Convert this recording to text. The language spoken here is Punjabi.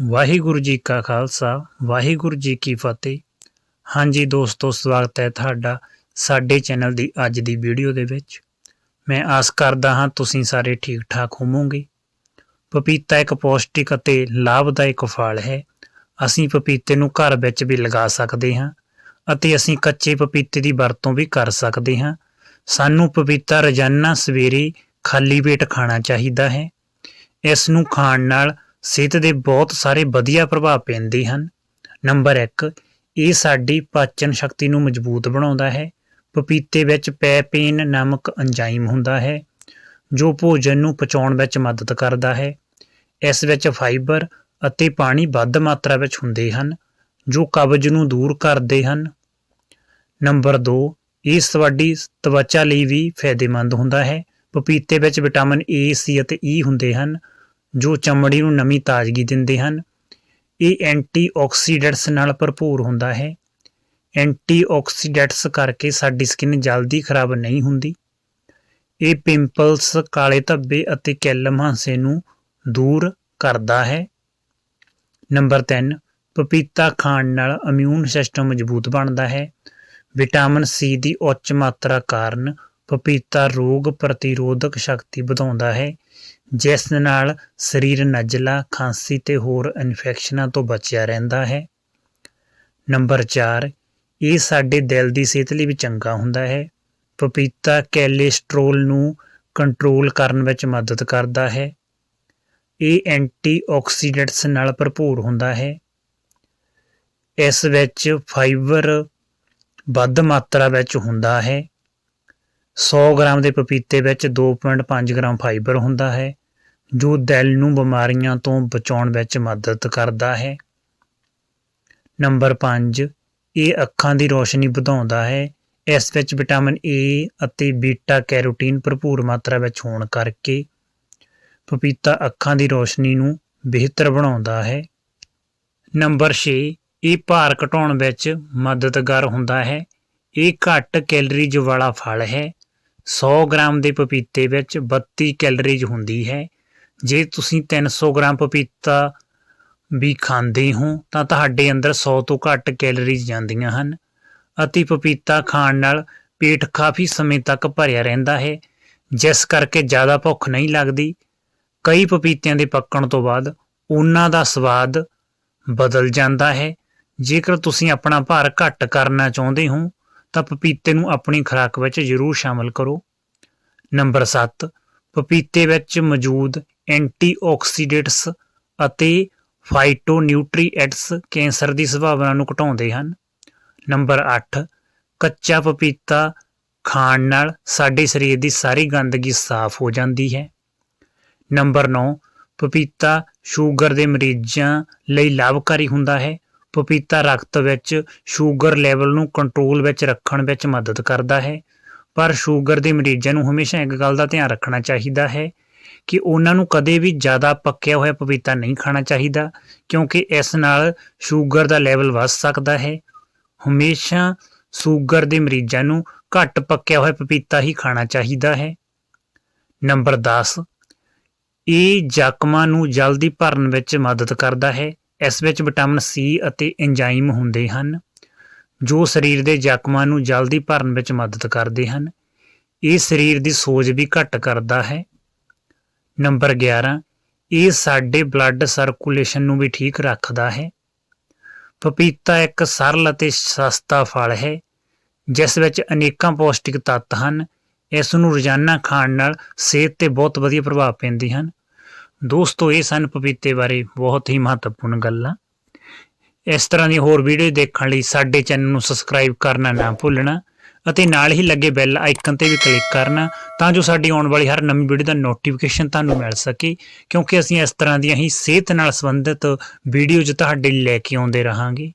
ਵਾਹਿਗੁਰੂ ਜੀ ਕਾ ਖਾਲਸਾ, ਵਾਹਿਗੁਰੂ ਜੀ ਕੀ ਫਤਿਹ। ਹਾਂਜੀ ਦੋਸਤੋ, ਸਵਾਗਤ ਹੈ ਤੁਹਾਡਾ ਸਾਡੇ ਚੈਨਲ ਦੀ ਅੱਜ ਦੀ ਵੀਡੀਓ ਦੇ ਵਿੱਚ। ਮੈਂ ਆਸ ਕਰਦਾ ਹਾਂ ਤੁਸੀਂ ਸਾਰੇ ਠੀਕ ਠਾਕ ਹੋਵੋਗੇ। ਪਪੀਤਾ ਇੱਕ ਪੌਸ਼ਟਿਕ ਅਤੇ ਲਾਭਦਾਇਕ ਫਲ ਹੈ। ਅਸੀਂ ਪਪੀਤੇ ਨੂੰ ਘਰ ਵਿੱਚ ਵੀ ਲਗਾ ਸਕਦੇ ਹਾਂ ਅਤੇ ਅਸੀਂ ਕੱਚੇ ਪਪੀਤੇ ਦੀ ਵਰਤੋਂ ਵੀ ਕਰ ਸਕਦੇ ਹਾਂ। ਸਾਨੂੰ ਪਪੀਤਾ ਰੋਜ਼ਾਨਾ ਸਵੇਰੇ ਖਾਲੀ ਪੇਟ ਖਾਣਾ ਚਾਹੀਦਾ ਹੈ। ਇਸ ਨੂੰ ਖਾਣ ਨਾਲ ਸਿਹਤ ਦੇ ਬਹੁਤ ਸਾਰੇ ਵਧੀਆ ਪ੍ਰਭਾਵ ਪੈਂਦੇ ਹਨ ਨੰਬਰ 1 ਇਹ ਸਾਡੀ ਪਾਚਨ ਸ਼ਕਤੀ ਨੂੰ ਮਜ਼ਬੂਤ ਬਣਾਉਂਦਾ ਹੈ ਪਪੀਤੇ ਵਿੱਚ ਪੈਪੇਨ ਨਾਮਕ ਐਂਜ਼ਾਈਮ ਹੁੰਦਾ ਹੈ ਜੋ ਭੋਜਨ ਨੂੰ ਪਚਾਉਣ ਵਿੱਚ ਮਦਦ ਕਰਦਾ ਹੈ ਇਸ ਵਿੱਚ ਫਾਈਬਰ ਅਤੇ ਪਾਣੀ ਵੱਧ ਮਾਤਰਾ ਵਿੱਚ ਹੁੰਦੇ ਹਨ ਜੋ ਕਬਜ਼ ਨੂੰ ਦੂਰ ਕਰਦੇ ਹਨ ਨੰਬਰ 2 ਇਹ ਤੁਹਾਡੀ ਤਵਚਾ ਲਈ ਵੀ ਫਾਇਦੇਮੰਦ ਹੁੰਦਾ ਹੈ ਪਪੀਤੇ ਵਿੱਚ ਵਿਟਾਮਿਨ ਏ ਸੀ ਅਤੇ ਈ ਹੁੰਦੇ ਹਨ ਜੋ ਚਮੜੀ ਨੂੰ ਨਵੀਂ ਤਾਜ਼ਗੀ ਦਿੰਦੇ ਹਨ, ਇਹ ਐਂਟੀਆਕਸੀਡੈਂਟਸ ਨਾਲ ਭਰਪੂਰ ਹੁੰਦਾ ਹੈ। ਐਂਟੀਆਕਸੀਡੈਂਟਸ ਕਰਕੇ ਸਾਡੀ ਸਕਿਨ ਜਲਦੀ ਖਰਾਬ ਨਹੀਂ ਹੁੰਦੀ। ਇਹ ਪਿੰਪਲਸ, ਕਾਲੇ ਧੱਬੇ ਅਤੇ ਕੈਲਮ ਹਾਂਸੇ ਨੂੰ ਦੂਰ ਕਰਦਾ ਹੈ। ਨੰਬਰ 3 ਪਪੀਤਾ ਖਾਣ ਨਾਲ ਇਮਿਊਨ ਸਿਸਟਮ ਮਜ਼ਬੂਤ ਬਣਦਾ ਹੈ। ਵਿਟਾਮਿਨ ਸੀ ਦੀ ਉੱਚ ਮਾਤਰਾ ਕਾਰਨ ਪਪੀਤਾ ਰੋਗ ਪ੍ਰਤੀਰੋਧਕ ਸ਼ਕਤੀ ਵਧਾਉਂਦਾ ਹੈ, ਜਿਸ ਨਾਲ ਸਰੀਰ ਨਜ਼ਲਾ, ਖਾਂਸੀ ਤੇ ਹੋਰ ਇਨਫੈਕਸ਼ਨਾਂ ਤੋਂ ਬਚਿਆ ਰਹਿੰਦਾ ਹੈ। ਨੰਬਰ 4 ਇਹ ਸਾਡੇ ਦਿਲ ਦੀ ਸਿਹਤ ਲਈ ਵੀ ਚੰਗਾ ਹੁੰਦਾ ਹੈ। ਪਪੀਤਾ ਕੋਲੇਸਟ੍ਰੋਲ ਨੂੰ ਕੰਟਰੋਲ ਕਰਨ ਵਿੱਚ ਮਦਦ ਕਰਦਾ ਹੈ। ਇਹ ਐਂਟੀਆਕਸੀਡੈਂਟਸ ਨਾਲ ਭਰਪੂਰ ਹੁੰਦਾ ਹੈ। ਇਸ ਵਿੱਚ ਫਾਈਬਰ ਵੱਧ ਮਾਤਰਾ ਵਿੱਚ ਹੁੰਦਾ ਹੈ। 100 ਗ੍ਰਾਮ ਦੇ ਪਪੀਤੇ ਵਿੱਚ 2.5 ਗ੍ਰਾਮ ਫਾਈਬਰ ਹੁੰਦਾ ਹੈ, ਜੋ ਦਿਲ ਨੂੰ ਬਿਮਾਰੀਆਂ ਤੋਂ ਬਚਾਉਣ ਵਿੱਚ ਮਦਦ ਕਰਦਾ ਹੈ। ਨੰਬਰ 5 ਇਹ ਅੱਖਾਂ ਦੀ ਰੋਸ਼ਨੀ ਵਧਾਉਂਦਾ ਹੈ। ਇਸ ਵਿੱਚ ਵਿਟਾਮਿਨ ਏ ਅਤੇ ਬੀਟਾ ਕੈਰੋਟੀਨ ਭਰਪੂਰ ਮਾਤਰਾ ਵਿੱਚ ਹੋਣ ਕਰਕੇ ਪਪੀਤਾ ਅੱਖਾਂ ਦੀ ਰੋਸ਼ਨੀ ਨੂੰ ਬਿਹਤਰ ਬਣਾਉਂਦਾ ਹੈ। ਨੰਬਰ 6 ਇਹ ਭਾਰ ਘਟਾਉਣ ਵਿੱਚ ਮਦਦਗਾਰ ਹੁੰਦਾ ਹੈ। ਇਹ ਘੱਟ ਕੈਲਰੀਜ਼ ਵਾਲਾ ਫਲ ਹੈ। 100 ਗ੍ਰਾਮ ਦੇ ਪਪੀਤੇ ਵਿੱਚ 32 ਕੈਲਰੀਜ਼ ਹੁੰਦੀ ਹੈ। ਜੇ ਤੁਸੀਂ 300 ਗ੍ਰਾਮ ਪਪੀਤਾ ਵੀ ਖਾਂਦੇ ਹੋ, ਤਾਂ ਤੁਹਾਡੇ ਅੰਦਰ 100 ਤੋਂ ਘੱਟ ਕੈਲਰੀਜ਼ ਜਾਂਦੀਆਂ ਹਨ ਅਤੇ ਪਪੀਤਾ ਖਾਣ ਨਾਲ ਪੇਟ ਕਾਫੀ ਸਮੇਂ ਤੱਕ ਭਰਿਆ ਰਹਿੰਦਾ ਹੈ। ਜਿਸ ਕਰਕੇ ਜ਼ਿਆਦਾ ਭੁੱਖ ਨਹੀਂ ਲੱਗਦੀ। ਕਈ ਪਪੀਤਿਆਂ ਦੇ ਪੱਕਣ ਤੋਂ ਬਾਅਦ ਉਹਨਾਂ ਦਾ ਸਵਾਦ ਬਦਲ ਜਾਂਦਾ ਹੈ। ਜੇਕਰ ਤੁਸੀਂ ਆਪਣਾ ਭਾਰ ਘੱਟ ਕਰਨਾ ਚਾਹੁੰਦੇ ਹੋ ਤਾਂ ਪਪੀਤੇ ਨੂੰ ਆਪਣੀ ਖੁਰਾਕ ਵਿੱਚ ਜ਼ਰੂਰ ਸ਼ਾਮਲ ਕਰੋ। ਨੰਬਰ 7 ਪਪੀਤੇ ਵਿੱਚ ਮੌਜੂਦ ਐਂਟੀਆਕਸੀਡੈਂਟਸ ਅਤੇ ਫਾਈਟੋਨਿਊਟ੍ਰੀਐਂਟਸ ਕੈਂਸਰ ਦੀ ਸੰਭਾਵਨਾ ਨੂੰ ਘਟਾਉਂਦੇ ਹਨ। ਨੰਬਰ 8 ਕੱਚਾ ਪਪੀਤਾ ਖਾਣ ਨਾਲ ਸਾਡੇ ਸਰੀਰ ਦੀ ਸਾਰੀ ਗੰਦਗੀ ਸਾਫ਼ ਹੋ ਜਾਂਦੀ ਹੈ। ਨੰਬਰ 9 ਪਪੀਤਾ ਸ਼ੂਗਰ ਦੇ ਮਰੀਜ਼ਾਂ ਲਈ ਲਾਭਕਾਰੀ ਹੁੰਦਾ ਹੈ। ਪਪੀਤਾ ਰਕਤ ਵਿੱਚ ਸ਼ੂਗਰ ਲੈਵਲ ਨੂੰ ਕੰਟਰੋਲ ਵਿੱਚ ਰੱਖਣ ਵਿੱਚ ਮਦਦ ਕਰਦਾ ਹੈ। ਪਰ ਸ਼ੂਗਰ ਦੇ ਮਰੀਜ਼ਾਂ ਨੂੰ ਹਮੇਸ਼ਾ ਇੱਕ ਗੱਲ ਦਾ ਧਿਆਨ ਰੱਖਣਾ ਚਾਹੀਦਾ ਹੈ ਕਿ ਉਹਨਾਂ ਨੂੰ ਕਦੇ ਵੀ ਜ਼ਿਆਦਾ ਪੱਕਿਆ ਹੋਇਆ ਪਪੀਤਾ ਨਹੀਂ ਖਾਣਾ ਚਾਹੀਦਾ, ਕਿਉਂਕਿ ਇਸ ਨਾਲ ਸ਼ੂਗਰ ਦਾ ਲੈਵਲ ਵੱਧ ਸਕਦਾ ਹੈ। ਹਮੇਸ਼ਾ ਸ਼ੂਗਰ ਦੇ ਮਰੀਜ਼ਾਂ ਨੂੰ ਘੱਟ ਪੱਕਿਆ ਹੋਇਆ ਪਪੀਤਾ ਹੀ ਖਾਣਾ ਚਾਹੀਦਾ ਹੈ। ਨੰਬਰ 10 ਇਹ ਜ਼ਖਮਾਂ ਨੂੰ ਜਲਦੀ ਭਰਨ ਵਿੱਚ ਮਦਦ ਕਰਦਾ ਹੈ। ਇਸ ਵਿੱਚ ਵਿਟਾਮਿਨ ਸੀ ਅਤੇ ਐਂਜ਼ਾਈਮ ਹੁੰਦੇ ਹਨ, ਜੋ ਸਰੀਰ ਦੇ ਜ਼ਖਮਾਂ ਨੂੰ ਜਲਦੀ ਭਰਨ ਵਿੱਚ ਮਦਦ ਕਰਦੇ ਹਨ। ਇਹ ਸਰੀਰ ਦੀ ਸੋਜ ਵੀ ਘੱਟ ਕਰਦਾ ਹੈ। ਨੰਬਰ 11 ਇਹ ਸਾਡੇ ਬਲੱਡ ਸਰਕੂਲੇਸ਼ਨ ਨੂੰ ਵੀ ਠੀਕ ਰੱਖਦਾ ਹੈ। ਪਪੀਤਾ ਇੱਕ ਸਰਲ ਅਤੇ ਸਸਤਾ ਫਲ ਹੈ, ਜਿਸ ਵਿੱਚ ਅਨੇਕਾਂ ਪੌਸ਼ਟਿਕ ਤੱਤ ਹਨ। ਇਸ ਨੂੰ ਰੋਜ਼ਾਨਾ ਖਾਣ ਨਾਲ ਸਿਹਤ ਤੇ ਬਹੁਤ ਵਧੀਆ ਪ੍ਰਭਾਵ ਪੈਂਦੇ ਹਨ। ਦੋਸਤੋ, ਇਹ ਸਨ ਪਪੀਤੇ ਬਾਰੇ ਬਹੁਤ ਹੀ ਮਹੱਤਵਪੂਰਨ ਗੱਲਾਂ। ਇਸ ਤਰ੍ਹਾਂ ਦੀ ਹੋਰ ਵੀਡੀਓ ਦੇਖਣ ਲਈ ਸਾਡੇ ਚੈਨਲ ਨੂੰ ਸਬਸਕ੍ਰਾਈਬ ਕਰਨਾ ਨਾ ਭੁੱਲਣਾ ਅਤੇ ਨਾਲ ਹੀ ਲੱਗੇ ਬੈਲ ਆਈਕਨ ਤੇ ਵੀ ਕਲਿੱਕ ਕਰਨਾ ਤਾਂ ਜੋ ਸਾਡੀ ਆਉਣ ਵਾਲੀ ਹਰ ਨਵੀਂ ਵੀਡੀਓ ਦਾ ਨੋਟੀਫਿਕੇਸ਼ਨ ਤੁਹਾਨੂੰ ਮਿਲ ਸਕੇ। ਕਿਉਂਕਿ ਅਸੀਂ ਇਸ ਤਰ੍ਹਾਂ ਦੀਆਂ ਹੀ ਸਿਹਤ ਨਾਲ ਸੰਬੰਧਿਤ ਵੀਡੀਓਜ਼ ਤੁਹਾਡੇ ਲਈ ਲੈ ਕੇ ਆਉਂਦੇ ਰਹਾਂਗੇ।